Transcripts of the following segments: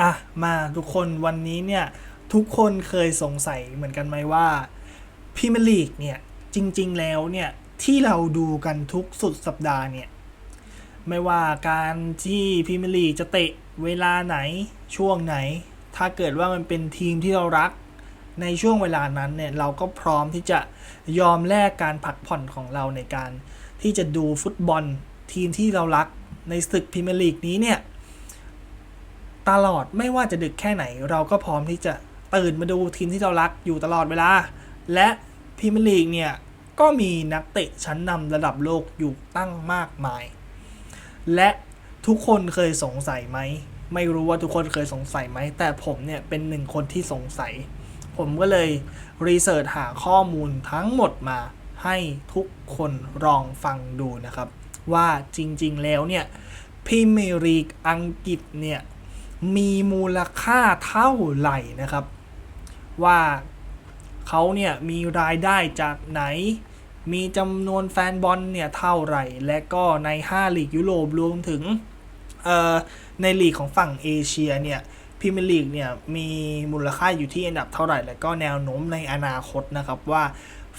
อะมาทุกคนวันนี้เนี่ย ทุกคนเคยสงสัยเหมือนกันไหมว่าพรีเมียร์ลีกเนี่ย จริง ๆ แล้วเนี่ย ที่เราดูกันทุกสุดสัปดาห์เนี่ย ไม่ว่าการที่พรีเมียร์ลีกจะเตะเวลาไหนช่วงไหน ถ้าเกิดว่ามันเป็นทีมที่เรารัก ในช่วงเวลานั้นเนี่ย เราก็พร้อมที่จะยอมแลกการพักผ่อนของเราในการที่จะดูฟุตบอลทีมที่เรารักในศึกพรีเมียร์ลีกนี้เนี่ย ตลอดไม่ว่าจะดึกแค่ไหน เราก็พร้อมที่จะตื่นมาดูทีมที่เรารักอยู่ตลอดเวลา และพรีเมียร์ลีกเนี่ยก็มีนักเตะชั้นนำระดับโลกอยู่ตั้งมากมาย และทุกคนเคยสงสัยไหม ไม่รู้ว่าทุกคนเคยสงสัยไหม แต่ผมเนี่ยเป็นหนึ่งคนที่สงสัย ผมก็เลยรีเสิร์ชหาข้อมูลทั้งหมดมาให้ทุกคนลองฟังดูนะครับ ว่าจริงๆแล้วเนี่ยพรีเมียร์ลีกอังกฤษเนี่ย มีมูลค่าเท่าไหร่นะครับ ว่าเขาเนี่ยมีรายได้จากไหน มีจำนวนแฟนบอลเนี่ยเท่าไหร่ และก็ใน 5 ลีกยุโรปรวมถึงในลีกของฝั่งเอเชียเนี่ยพรีเมียร์ลีกเนี่ยมีมูลค่าอยู่ที่อันดับเท่าไหร่ และก็แนวโน้มในอนาคตนะครับว่า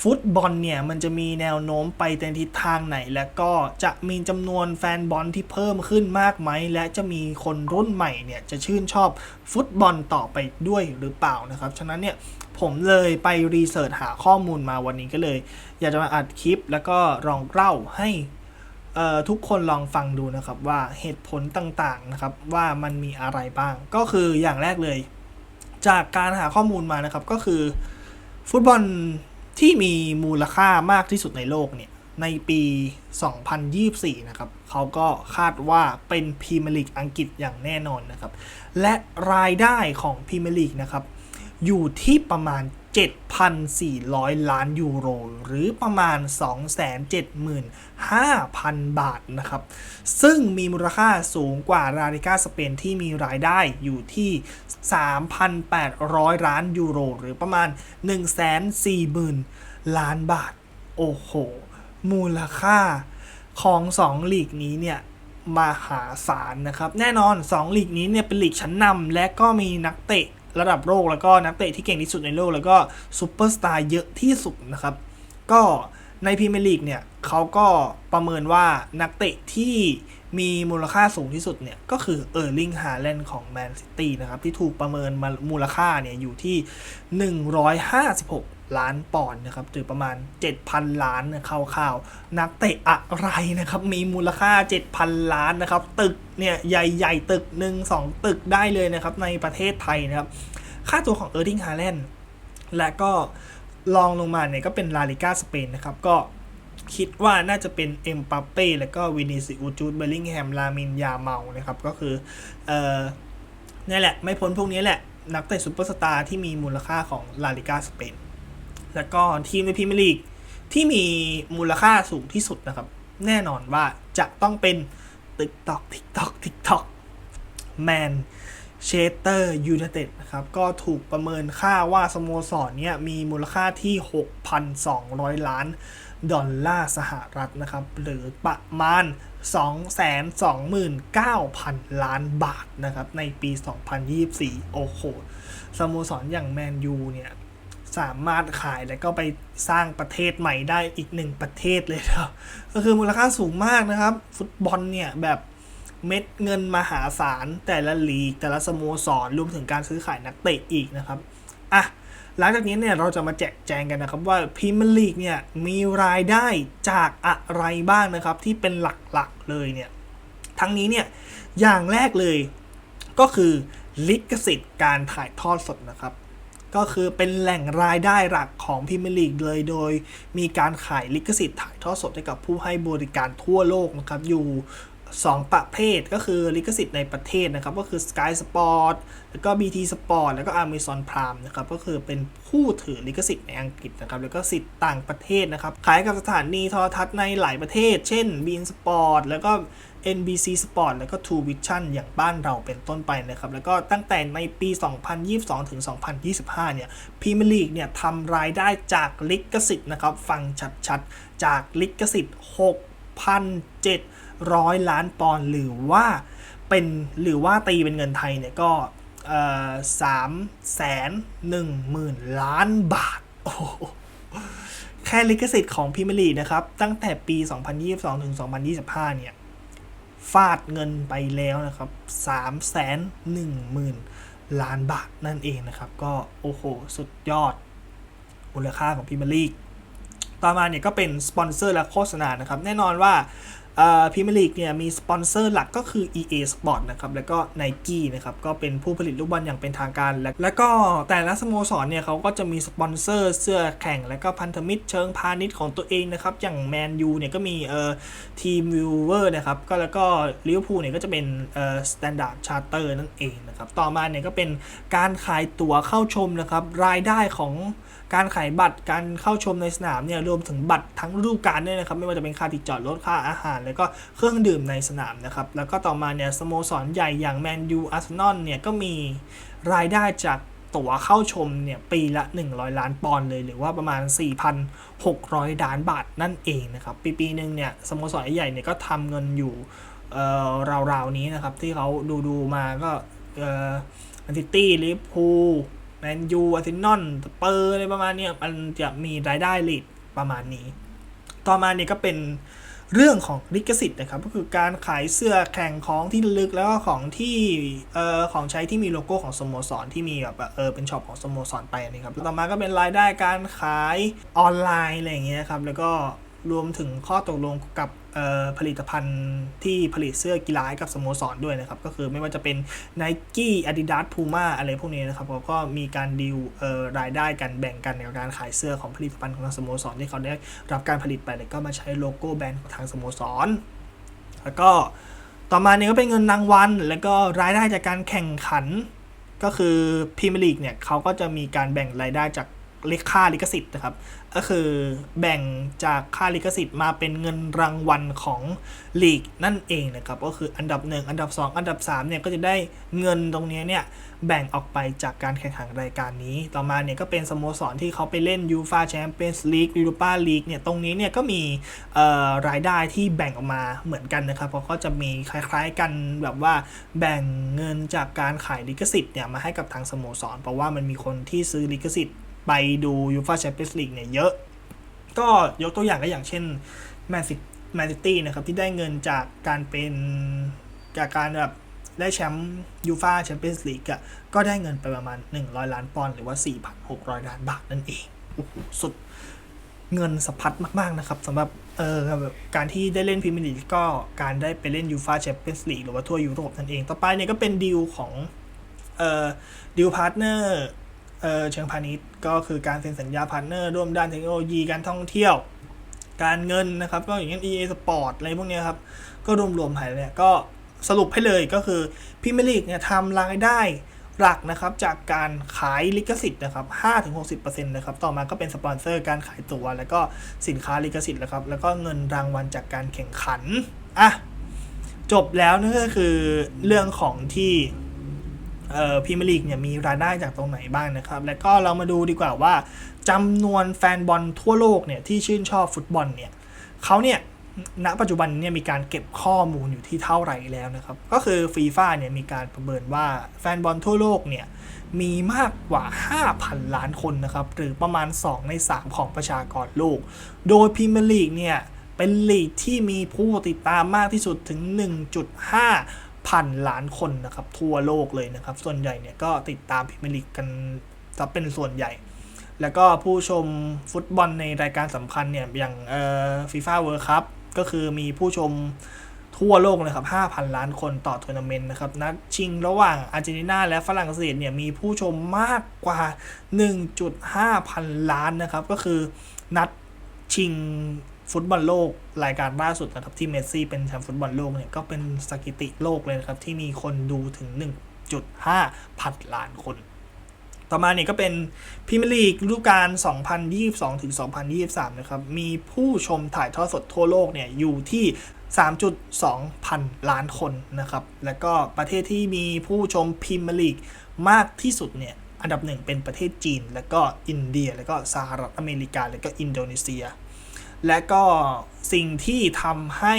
ฟุตบอลเนี่ยมันจะมีแนวโน้มไปในทิศทางไหน และก็จะมีจำนวนแฟนบอลที่เพิ่มขึ้นมากไหม และจะมีคนรุ่นใหม่เนี่ยจะชื่นชอบฟุตบอลต่อไปด้วยหรือเปล่านะครับ ฉะนั้นเนี่ยผมเลยไปรีเสิร์ชหาข้อมูลมาวันนี้ก็เลย อยากจะมาอัดคลิปแล้วก็ลองเล่าให้ทุกคนลองฟังดูนะครับว่าเหตุผลต่างๆนะครับว่ามันมีอะไรบ้าง ก็คืออย่างแรกเลย จากการหาข้อมูลมานะครับก็คือฟุตบอล ที่มีมูลค่ามากที่สุดในโลกเนี่ย ในปี 2024 นะครับ เขาก็คาดว่าเป็นพรีเมียร์ลีกอังกฤษอย่างแน่นอนนะครับ และรายได้ของพรีเมียร์ลีกนะครับ อยู่ที่ประมาณ 7,400 ล้านยูโร หรือประมาณ 275,000 บาทนะครับ ซึ่งมีมูลค่าสูงกว่าลาลิกาสเปนที่มีรายได้อยู่ที่ 3,800 ล้านยูโร หรือประมาณ 140,000 ล้านบาท โอ้โห มูลค่าของ 2 ลีกนี้เนี่ยมหาศาลนะครับ แน่นอน 2 ลีกนี้เนี่ยเป็นลีกชั้นนำและก็มีนักเตะระดับโลกแล้วก็นักเตะที่เก่งที่สุดในโลก แล้วก็ซูเปอร์สตาร์เยอะที่สุดนะครับ ก็ในพรีเมียร์ลีกเนี่ยเขาก็ประเมินว่านักเตะที่ มีมูลค่าสูงที่สุดเนี่ย ก็คือเออร์ลิงฮาแลนด์ของแมนซิตี้นะครับ ที่ถูกประเมินมามูลค่าเนี่ย อยู่ที่ 156 ล้านปอนด์นะครับหรือประมาณ 7,000 ล้านนี่ยคร่าวๆ นักเตะอะไรนะครับ มีมูลค่า 7,000 ล้านนะครับ ตึกเนี่ย ใหญ่ๆ ตึกหนึ่งสองตึกได้เลยนะครับ ในประเทศไทยนะครับ ค่าตัวของเออร์ลิงฮาแลนด์และก็ลองลงมาเนี่ยก็เป็นลาลิก้าสเปนนะครับก็ คิดว่าน่าจะเป็นเอ็มปาเป้แล้วก็วินิซิอุจูดเบลลิงแฮม ลามิน ยาเมานะครับ ก็คือเอ่อนี่แหละ ไม่พ้นพวกนี้แหละ นักเตะซูเปอร์สตาร์ที่มีมูลค่าของลาลิกาสเปน แล้วก็ทีมในพรีเมียร์ลีกที่มีมูลค่าสูงที่สุดนะครับ แน่นอนว่าจะต้องเป็นติ๊กตอกติ๊กตอกติ๊กตอกแมนเชสเตอร์ยูไนเต็ดนะครับ ก็ถูกประเมินค่าว่าสโมสรเนี่ยมีมูลค่าที่ 6,200 ล้าน ดอลลาร์สหรัฐนะครับ หรือประมาณ 229,000 ล้านบาทนะครับ ในปี 2024 โอ้โหสโมสรออย่างแมนยูเนี่ยสามารถขายแล้วก็ไปสร้างประเทศใหม่ได้อีกหนึ่งประเทศเลยครับ ก็คือมูลค่าสูงมากนะครับ ฟุตบอลเนี่ยแบบเม็ดเงินมหาศาลแต่ละลีก แต่ละสโมสรรวมถึงการซื้อขายนักเตะอีกนะครับ อะ หลังจากนี้เนี่ยเราจะมาแจกแจงกันนะครับว่าพรีเมียร์ลีกเนี่ยมีรายได้จากอะไรบ้างนะครับ ที่เป็นหลักๆเลยเนี่ยทั้งนี้เนี่ยอย่างแรกเลยก็คือลิขสิทธิ์การถ่ายทอดสดนะครับก็คือเป็นแหล่งรายได้หลักของพรีเมียร์ลีกเลยโดย มีการขายลิขสิทธิ์ถ่ายทอดสดให้กับผู้ให้บริการทั่วโลกนะครับ อยู่ 2 ประเภทก็คือลิขสิทธิ์ในประเทศนะครับ ก็คือ Sky Sport แล้วก็ BT Sport แล้วก็ Amazon Prime นะครับ ก็คือเป็นผู้ถือลิขสิทธิ์ในอังกฤษนะครับ แล้วก็สิทธิ์ต่างประเทศนะครับ ขายกับสถานีโทรทัศน์ในหลายประเทศ เช่น Bein Sport แล้วก็ NBC Sport แล้วก็ True Vision อย่างบ้านเราเป็นต้นไปนะครับ แล้วก็ตั้งแต่ในปี 2022 ถึง 2025 เนี่ยพรีเมียร์ลีกเนี่ยทำรายได้จากลิขสิทธิ์นะครับ ฟังชัดๆ จากลิขสิทธิ์ 6,700 ร้อยล้านปอนด์หรือว่าเป็นหรือว่าตีเป็นเงินไทยเนี่ยก็สามแสนหนึ่งหมื่นล้านบาท โอ้โหแค่ลิขสิทธิ์ของพรีเมียร์ลีนะครับ ตั้งแต่ปี 2022 ถึง 2025 เนี่ย ฟาดเงินไปแล้วนะครับ3 1 0 0 0 0ล้านบาทนั่นเองนะครับ ก็โอ้โห สุดยอด มูลค่าของพรีเมียร์ลีกต่อมาเนี่ยก็เป็นสปอนเซอร์และโฆษณานะครับ แน่นอนว่า พรีเมียร์ลีกเนี่ยมีสปอนเซอร์หลักก็คือ EA Sport นะครับแล้วก็ Nike นะครับก็เป็นผู้ผลิตลูกบอลอย่างเป็นทางการและแล้วก็แต่ละสโมสรเนี่ยเขาก็จะมีสปอนเซอร์เสื้อแข่ง และก็พันธมิตรเชิงพาณิชย์ของตัวเองนะครับอย่างแมนยูเนี่ยก็มีเอ่อทีมวิวเวอร์นะครับก็แล้วก็ลิเวอร์พูลเนี่ยก็จะเป็นเอ่อสแตนดาร์ดชาร์เตอร์นั่นเองนะครับต่อมาเนี่ยก็เป็นการขายตั๋วเข้าชมนะครับรายได้ของ การขายบัตรการเข้าชมในสนามเนี่ยรวมถึงบัตรทั้งฤดูกาลด้วยนะครับไม่ว่าจะเป็นค่าที่จอดรถค่าอาหาร แล้วก็เครื่องดื่มในสนามนะครับแล้วก็ต่อมาเนี่ยสโมสรใหญ่อย่างแมนยูอาร์เซนอลเนี่ยก็มีรายได้จากตั๋วเข้าชมเนี่ยปีละ 100 ล้านปอนด์เลยหรือว่าประมาณ 4,600 ล้านบาทนั่นเองนะครับปีปีหนึ่งเนี่ยสโมสรใหญ่เนี่ยก็ทำเงินอยู่เอ่อราวๆนี้นะครับที่เขาดูดูๆมาก็เออแมนซิตี้ลิเวอร์พูล แมนยูอาร์เซนอลสเปอร์อะไรประมาณนี้มันจะมีรายได้ลีดประมาณนี้ ต่อมาเนี่ยก็เป็นเรื่องของลิขสิทธิ์นะครับ ก็คือการขายเสื้อแข่งของที่ลึกแล้วก็ของที่เอ่อของใช้ที่มีโลโก้ของสโมสรที่มีแบบเออเป็นช็อปของสโมสรไปนะครับต่อมาก็เป็นรายได้การขายออนไลน์อะไรอย่างเงี้ยครับแล้วก็ รวมถึงข้อตกลงกับผลิตภัณฑ์ที่ผลิตเสื้อกีฬากับสโมสรด้วยนะครับ ก็คือไม่ว่าจะเป็น Nike Adidas Puma อะไรพวกนี้นะครับเขาก็มีการดีลรายได้กันแบ่งกันในการขายเสื้อของผลิตภัณฑ์ของทางสโมสรที่เขาได้รับการผลิตไปแล้วก็มาใช้โลโก้แบรนด์ของทางสโมสร แล้วก็ต่อมาเนี่ยก็เป็นเงินรางวัล แล้วก็รายได้จากการแข่งขันก็คือพรีเมียร์ลีกเนี่ยเขาก็จะมีการแบ่งรายได้จาก เลขค่าลิขสิทธิ์นะครับ ก็คือแบ่งจากค่าลิขสิทธิ์มาเป็นเงินรางวัลของลีกนั่นเองนะครับ ก็คืออันดับ 1 อันดับ 2 อันดับ3เนี่ยก็จะได้เงินตรงนี้เนี่ยแบ่งออกไปจากการแข่งขันรายการนี้ ต่อมาเนี่ยก็เป็นสโมสรที่เขาไปเล่นยูฟาแชมเปี้ยนส์ลีกยูโรปาลีกเนี่ยตรงนี้เนี่ยก็มีรายได้ที่แบ่งออกมาเหมือนกันนะครับ เพราะเขาจะมีคล้ายๆกันแบบว่าแบ่งเงินจากการขายลิขสิทธิ์เนี่ยมาให้กับทางสโมสร เพราะว่ามันมีคนที่ซื้อลิขสิทธิ์ ไปดูยูฟาแชมเปี้ยนส์ลีกเนี่ยเยอะ ก็ยกตัวอย่างก็อย่างเช่นแมนซิแมนซิตี้นะครับที่ได้เงินจากการเป็นจากการแบบได้แชมป์ยูฟาแชมเปี้ยนส์ลีกอะก็ได้เงินไปประมาณ 100 ล้านปอนด์หรือว่า 4,600 ล้านบาทนั่นเองโอ้โหสุดเงินสะพัดมาก ๆ นะครับสำหรับเออการที่ได้เล่นพรีเมียร์ลีกก็การได้ไปเล่นยูฟาแชมเปี้ยนส์ลีกหรือว่าทั่วยุโรปนั่นเอง ต่อไปเนี่ยก็เป็นดีลของเอ่อดีลพาร์ทเนอร์ เเชิงพาณิชย์ก็คือการเซ็นสัญญาพาร์ทเนอร์ร่วมด้านเทคโนโลยีการท่องเที่ยว การเงินนะครับ ก็อย่างเช่น EA Sport อะไรพวกเนี้ยครับ ก็รวมๆไปเนี่ยก็สรุปให้เลยก็คือพรีเมียร์ลีกเนี่ยทำรายได้หลักนะครับจากการขายลิขสิทธิ์นะครับ5-60%นะครับ ต่อมาก็เป็นสปอนเซอร์การขายตัวแล้วก็สินค้าลิขสิทธิ์นะครับ แล้วก็เงินรางวัลจากการแข่งขัน อะ จบแล้วนั่นก็คือเรื่องของที่ พรีเมียร์ลีกเนี่ยมีรายได้จากตรงไหนบ้างนะครับ แล้วก็เรามาดูดีกว่าว่าจำนวนแฟนบอลทั่วโลกเนี่ยที่ชื่นชอบฟุตบอลเนี่ยเขาเนี่ยณปัจจุบันเนี่ยมีการเก็บข้อมูลอยู่ที่เท่าไหร่แล้วนะครับ ก็คือฟีฟ่าเนี่ยมีการประเมินว่าแฟนบอลทั่วโลกเนี่ยมีมากกว่า 5,000 ล้านคนนะครับ หรือประมาณ 2 ใน 3 ของประชากรโลก โดยพรีเมียร์ลีกเนี่ยเป็นลีกที่มีผู้ติดตามมากที่สุดถึง 1.5 พันล้านคนนะครับ ทั่วโลกเลยนะครับ ส่วนใหญ่เนี่ยก็ติดตามพรีเมียร์ลีกกันจะเป็นส่วนใหญ่ แล้วก็ผู้ชมฟุตบอลในรายการสำคัญเนี่ย อย่างเอ่อฟีฟ่าเวิร์คัพก็คือมีผู้ชมทั่วโลกเลยครับ 5,000 ล้านคนต่อทัวร์นาเมนต์นะครับ นัดชิงระหว่างอาร์เจนตินาและฝรั่งเศสเนี่ยมีผู้ชมมากกว่า 1.5 พันล้านนะครับ ก็คือนัดชิง ฟุตบอลโลกรายการล่าสุดนะครับที่เมสซี่เป็นแชมป์ฟุตบอลโลกเนี่ยก็เป็นสถิติโลกเลยนะครับที่มีคนดูถึง 1.5 พันล้านคน ต่อมาเนี่ยก็เป็นพรีเมียร์ลีกฤดูกาล 2022 ถึง 2023 นะครับ มีผู้ชมถ่ายทอดสดทั่วโลกเนี่ยอยู่ที่ 3.2 พันล้านคนนะครับ แล้วก็ประเทศที่มีผู้ชมพรีเมียร์ลีกมากที่สุดเนี่ยอันดับหนึ่งเป็นประเทศจีน แล้วก็อินเดีย แล้วก็สหรัฐอเมริกา แล้วก็อินโดนีเซีย และก็สิ่งที่ทำให้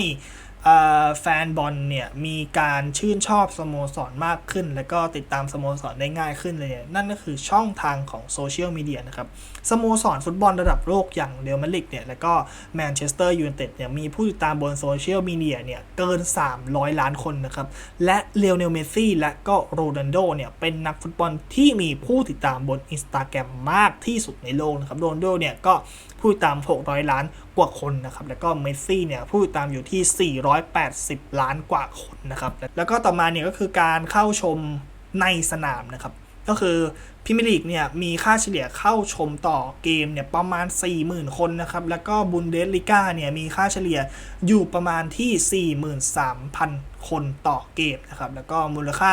แฟนบอลเนี่ยมีการชื่นชอบสโมสรมากขึ้น แล้วก็ติดตามสโมสรได้ง่ายขึ้นเลย นั่นก็คือช่องทางของโซเชียลมีเดียนะครับสโมสรฟุตบอลระดับโลกอย่างเรอัลมาดริดเนี่ยแล้วก็แมนเชสเตอร์ยูไนเต็ดเนี่ยมีผู้ติดตามบนโซเชียลมีเดียเนี่ยเกิน 300 ล้านคนนะครับ และเลโอเนลเมซี่และก็โรนัลโดเนี่ยเป็นนักฟุตบอลที่มีผู้ติดตามบน Instagram มากที่สุดในโลกนะครับโรนัลโดเนี่ยก็ ผู้ติดตาม 600 ล้านกว่าคนนะครับ แล้วก็เมสซี่เนี่ยผู้ติดตามอยู่ที่ 480 ล้านกว่าคนนะครับ แล้วก็ต่อมาเนี่ยก็คือการเข้าชมในสนามนะครับ ก็คือพรีเมียร์ลีกเนี่ยมีค่าเฉลี่ยเข้าชมต่อเกมเนี่ยประมาณ 40,000 คนนะครับ แล้วก็บุนเดสลิก้าเนี่ยมีค่าเฉลี่ยอยู่ประมาณที่ 43,000 คนต่อเกมนะครับ แล้วก็มูลค่า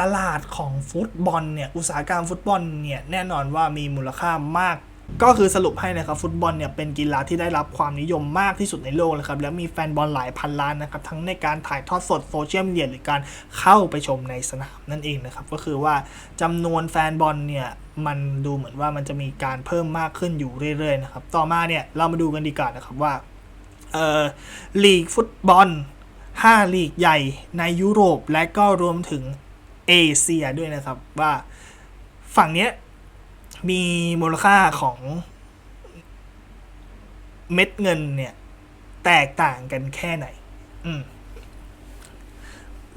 ตลาดของฟุตบอลเนี่ย อุตสาหกรรมฟุตบอลเนี่ย แน่นอนว่ามีมูลค่ามาก ก็คือสรุปให้นะครับฟุตบอลเนี่ยเป็นกีฬาที่ได้รับความนิยมมากที่สุดในโลกเลยครับและมีแฟนบอลหลายพันล้านนะครับทั้งในการถ่ายทอดสดโซเชียลมีเดียหรือการเข้าไปชมในสนามนั่นเองนะครับก็คือว่าจำนวนแฟนบอลเนี่ยมันดูเหมือนว่ามันจะมีการเพิ่มมากขึ้นอยู่เรื่อยๆนะครับต่อมาเนี่ยเรามาดูกันดีกว่านะครับว่าเอ่อลีกฟุตบอล 5 ลีกใหญ่ในยุโรปและก็รวมถึงเอเชียด้วยนะครับว่าฝั่งเนี้ย มีมูลค่าของเม็ดเงินเนี่ย แตกต่างกันแค่ไหน อืม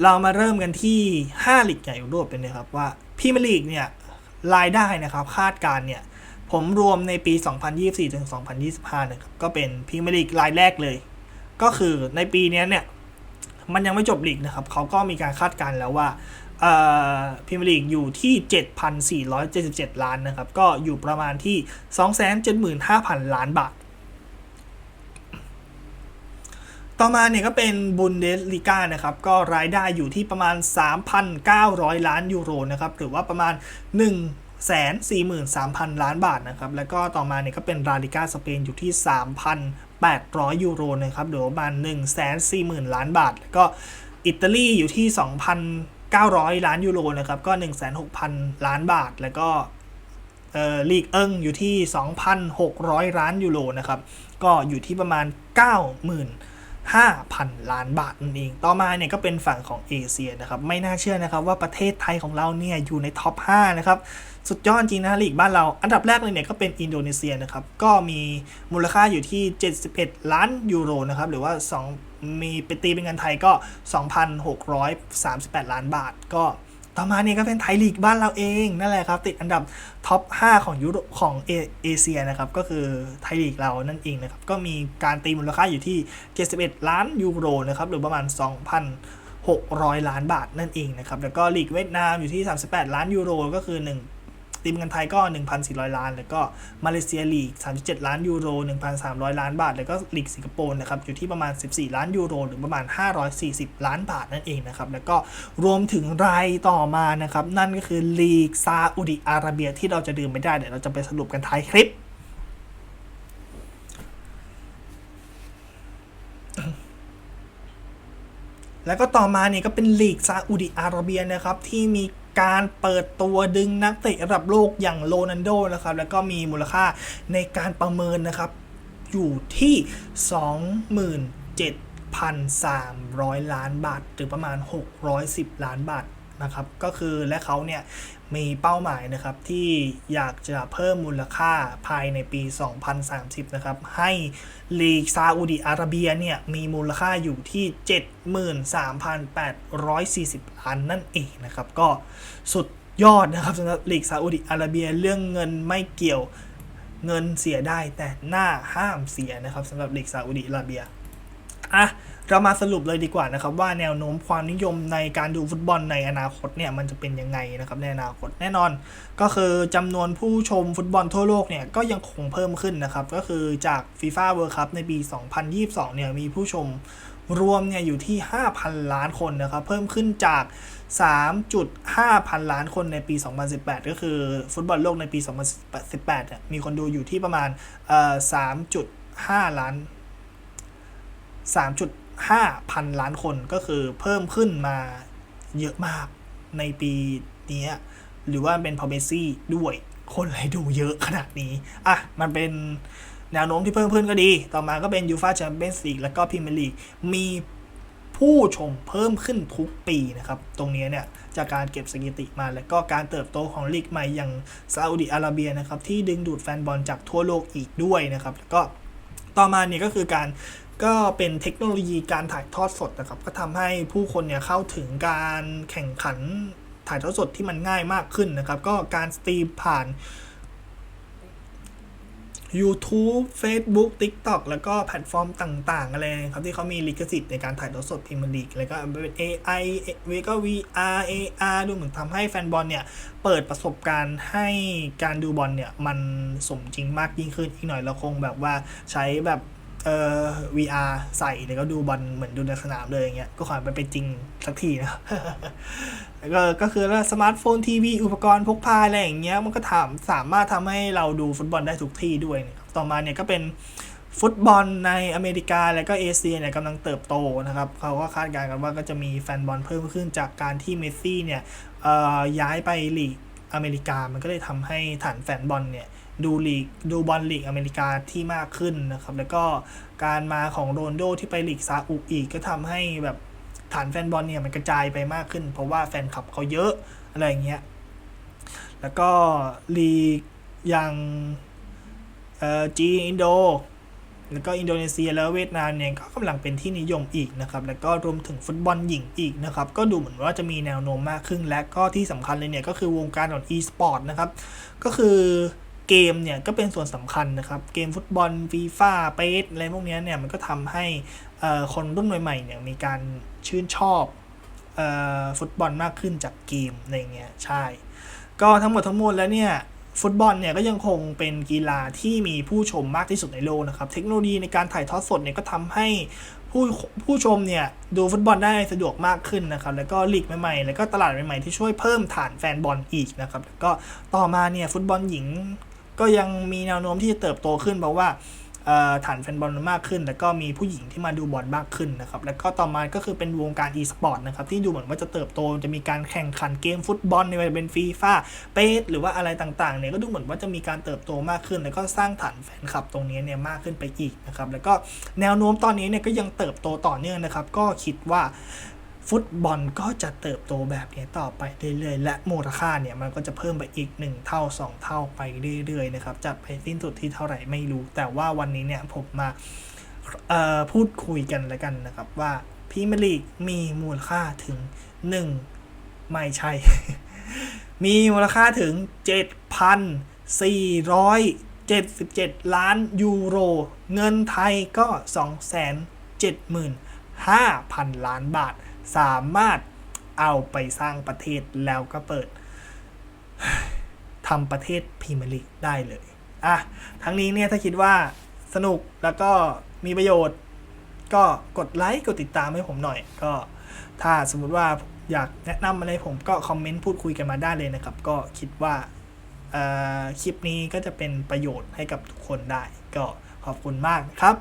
เรามาเริ่มกันที่5ลีกใหญ่ยุโรปเป็นนะครับ ว่าพรีเมียร์ลีกเนี่ย รายได้นะครับ คาดการเนี่ย ผมรวมในปี 2024 ถึง 2025 นะครับ ก็เป็นพรีเมียร์ลีกรายแรกเลย ก็คือในปีนี้เนี่ย มันยังไม่จบลีกนะครับ เขาก็มีการคาดการแล้วว่า พรีเมลีกอยู่ที่ 7,477 ล้านนะครับ ก็อยู่ประมาณที่ 275,000 ล้านบาท ต่อมาเนี่ยก็เป็นบุนเดสลีกานะครับ ก็รายได้อยู่ที่ประมาณ 3,900 ล้านยูโรนะครับ หรือว่าประมาณ1 43,000 ล้านบาทนะครับ แล้วก็ต่อมาเนี่ยก็เป็นราลิก้าสเปนอยู่ที่ 3,800 ยูโรนะครับหรือประมาณ140,000 ล้านบาท แล้วก็อิตาลีอยู่ที่ 900 ล้านยูโรนะครับ ก็ 16,000 ล้านบาท แล้วก็เอ่อลีกเอิงอยู่ที่ 2,600 ล้านยูโรนะครับ ก็อยู่ที่ประมาณ 95,000 ล้านบาทนั่นเอง ต่อมาเนี่ยก็เป็นฝั่งของเอเชียนะครับ ไม่น่าเชื่อนะครับว่าประเทศไทยของเราเนี่ยอยู่ในท็อป 5 นะครับ สุดยอดจริงนะลีกบ้านเรา อันดับแรกเลยเนี่ยก็เป็นอินโดนีเซียนะครับ ก็มีมูลค่าอยู่ที่ 71 ล้านยูโรนะครับ หรือว่า 2 มีเป็นตีเป็นเงินไทยก็ 2,638 ล้านบาท ก็ต่อมาเนี่ยก็เป็นไทยลีกบ้านเราเองนั่นแหละครับ ติดอันดับท็อป 5 ของยุโรปของเอเอเชียนะครับก็คือไทยลีกเรานั่นเองนะครับก็มีการตีมูลค่าอยู่ที่ 71 ล้านยูโรนะครับหรือประมาณ 2,600 ล้านบาทนั่นเองนะครับแล้วก็ลีกเวียดนามอยู่ที่ 38 ล้านยูโรก็คือ 1 ตีมเงินไทยก็ 1,400 ล้าน แล้วก็มาเลเซียลีก 37 ล้านยูโร 1,300 ล้านบาท แล้วก็ลีกสิงคโปร์นะครับ อยู่ที่ประมาณ 14 ล้านยูโร หรือประมาณ 540 ล้านบาทนั่นเองนะครับ แล้วก็รวมถึงรายต่อมานะครับ นั่นก็คือลีกซาอุดิอาระเบียที่เราจะดื่มไม่ได้ เดี๋ยวเราจะไปสรุปกันท้ายคลิปแล้วก็ต่อมาเนี่ยก็เป็นลีกซาอุดิอาระเบียนะครับที่มี การเปิดตัวดึงนักเตะระดับโลกอย่างโรนันโดนะครับแล้วก็มีมูลค่าในการประเมินนะครับอยู่ที่ 27,300 ล้านบาท หรือประมาณ 610 ล้านบาทนะครับก็คือและเขาเนี่ย มีเป้าหมายนะครับที่อยากจะเพิ่มมูลค่าภายในปี 2030 นะครับ ให้ลีกซาอุดิอาระเบียเนี่ย มีมูลค่าอยู่ที่ 73,840 ล้านนั่นเองนะครับ ก็สุดยอดนะครับสำหรับลีกซาอุดิอาระเบียเรื่องเงินไม่เกี่ยวเงินเสียได้แต่หน้าห้ามเสียนะครับสำหรับลีกซาอุดิอาระเบียอะ เรามาสรุปเลยดีกว่านะครับว่าแนวโน้มความนิยมในการดูฟุตบอลในอนาคตเนี่ยมันจะเป็นยังไงนะครับในอนาคตแน่นอน ก็คือจำนวนผู้ชมฟุตบอลทั่วโลกเนี่ยก็ยังคงเพิ่มขึ้นนะครับก็คือจาก FIFA World Cup ในปี 2022 เนี่ยมีผู้ชมรวมเนี่ยอยู่ที่ 5,000 ล้านคนนะครับเพิ่มขึ้นจาก 3.5 พันล้านคนในปี 2018 ก็คือฟุตบอลโลกในปี 2018เนี่ยมีคนดูอยู่ที่ประมาณเอ่อ3.5 ล้าน3.5 พันล้านคนก็คือเพิ่มขึ้นมาเยอะมากในปีนี้หรือว่าเป็นพอเมซี่ด้วยคนเลยดูเยอะขนาดนี้ อะ มันเป็นแนวโน้มที่เพิ่มขึ้นก็ดี ต่อมาก็เป็นยูฟาแชมเปี้ยนส์ลีกแล้วก็พรีเมียร์ลีกมีผู้ชมเพิ่มขึ้นทุกปีนะครับ ตรงนี้เนี่ย จากการเก็บสถิติมา แล้วก็การเติบโตของลีกใหม่อย่างซาอุดิอาระเบียนะครับ ที่ดึงดูดแฟนบอลจากทั่วโลกอีกด้วยนะครับ แล้วก็ ต่อมาเนี่ยก็คือการก็เป็นเทคโนโลยีการถ่ายทอดสดนะครับ ก็ทำให้ผู้คนเนี่ยเข้าถึงการแข่งขันถ่ายทอดสดที่มันง่ายมากขึ้นนะครับ ก็การสตรีมผ่าน YouTube Facebook TikTok แล้วก็แพลตฟอร์มต่างๆอะไรครับที่เขามีลิขสิทธิ์ในการถ่ายทอดสดพรีเมียร์ลีกแล้วก็เป็น AI เวก็ VR AR ดูเหมือนทำให้แฟนบอลเนี่ย เปิดประสบการณ์ให้การดูบอลเนี่ย มันสมจริงมากยิ่งขึ้นอีกหน่อยเราคงแบบว่าใช้แบบเอ่อ VR ใส่แล้วก็ดูบอลเหมือนดูในสนามเลยอย่างเงี้ยก็ขอให้มันเป็นจริงสักทีนะ ก็ก็คือว่าสมาร์ทโฟนทีวีอุปกรณ์พกพาอะไรอย่างเงี้ยมันก็ถามสามารถทำให้เราดูฟุตบอลได้ทุกที่ด้วยนะครับต่อมาเนี่ยก็เป็นฟุตบอลในอเมริกาและก็เอเชียเนี่ยกำลังเติบโตนะครับเขาก็คาดการณ์กันว่าก็จะมีแฟนบอลเพิ่มขึ้นจากการที่เมสซี่เนี่ยย้ายไปลีกอเมริกา มันก็เลยทำให้ฐานแฟนบอลเนี่ยดูลีกดูบอลลีกอเมริกาที่มากขึ้นนะครับแล้วก็การมาของโรนโดที่ไปลีกซาอุอีกก็ทำให้แบบ ฐานแฟนบอลเนี่ยมันกระจายไปมากขึ้น เพราะว่าแฟนคลับเขาเยอะอะไรอย่างเงี้ยแล้วก็ลีกอย่างเอ่อจีนอินโดแล้วก็อินโดนีเซียแล้วเวียดนามเนี่ยก็กำลังเป็นที่นิยมอีกนะครับ แล้วก็รวมถึงฟุตบอลหญิงอีกนะครับ ก็ดูเหมือนว่าจะมีแนวโน้มมากขึ้น และก็ที่สำคัญเลยเนี่ยก็คือวงการของ e-sport นะครับ ก็คือเกมเนี่ยก็เป็นส่วนสำคัญนะครับ เกมฟุตบอลฟีฟ่าเปสอะไรพวกเนี้ยเนี่ยมันก็ทำให้เอ่อคนรุ่นใหม่ๆเนี่ยมีการ ชื่นชอบออฟุตบอลมากขึ้นจากเกมอะไรเงี้ยใช่ ก็ทั้งหมดทั้งมวลแล้วเนี่ยฟุตบอลเนี่ยก็ยังคงเป็นกีฬาที่มีผู้ชมมากที่สุดในโลกนะครับ เทคโนโลยีในการถ่ายทอดสดเนี่ยก็ทำให้ผู้ผู้ชมเนี่ยดูฟุตบอลได้สะดวกมากขึ้นนะครับ แล้วก็ลีกใหม่ๆ แล้วก็ตลาดใหม่ๆ ที่ช่วยเพิ่มฐานแฟนบอลอีกนะครับ แล้วก็ต่อมาเนี่ยฟุตบอลหญิงก็ยังมีแนวโน้มที่จะเติบโตขึ้นเพราะว่า ฐานแฟนบอลมากขึ้น แล้วก็มีผู้หญิงที่มาดูบอลมากขึ้นนะครับ แล้วก็ต่อมาก็คือเป็นวงการ e-sport นะครับ ที่ดูเหมือนว่าจะเติบโต จะมีการแข่งขันเกมฟุตบอลในว่าจะเป็นฟีฟ่าเปสหรือว่าอะไรต่างๆ เนี่ย ก็ดูเหมือนว่าจะมีการเติบโตมากขึ้น แล้วก็สร้างฐานแฟนคลับตรงนี้เนี่ยมากขึ้นไปอีกนะครับ แล้วก็แนวโน้มตอนนี้เนี่ยก็ยังเติบโตต่อเนื่องนะครับ ก็คิดว่า ฟุตบอลก็จะเติบโตแบบนี้ต่อไปเรื่อยๆ และมูลค่าเนี่ยมันก็จะเพิ่มไปอีก 1 เท่า 2 เท่าไปเรื่อยๆนะครับจะไปสิ้นสุดที่เท่าไหร่ไม่รู้ แต่ว่าวันนี้เนี่ยผมมาพูดคุยกันแล้วกันนะครับว่าพรีเมียร์ลีกมีมูลค่าถึง 1 ไม่ใช่ มีมูลค่าถึง 7,477 ล้านยูโร เงินไทยก็ 275,000 ล้านบาท สามารถเอาไปสร้างประเทศแล้วก็เปิดทำประเทศพรีเมียร์ลีกได้เลยอะทั้งนี้เนี่ยถ้าคิดว่าสนุกแล้วก็มีประโยชน์ ก็กดไลค์กดติดตามให้ผมหน่อย ก็ถ้าสมมติว่าอยากแนะนำอะไรผมก็คอมเมนต์พูดคุยกันมาได้เลยนะครับ ก็คิดว่าคลิปนี้ก็จะเป็นประโยชน์ให้กับทุกคนได้ ก็ขอบคุณมากครับ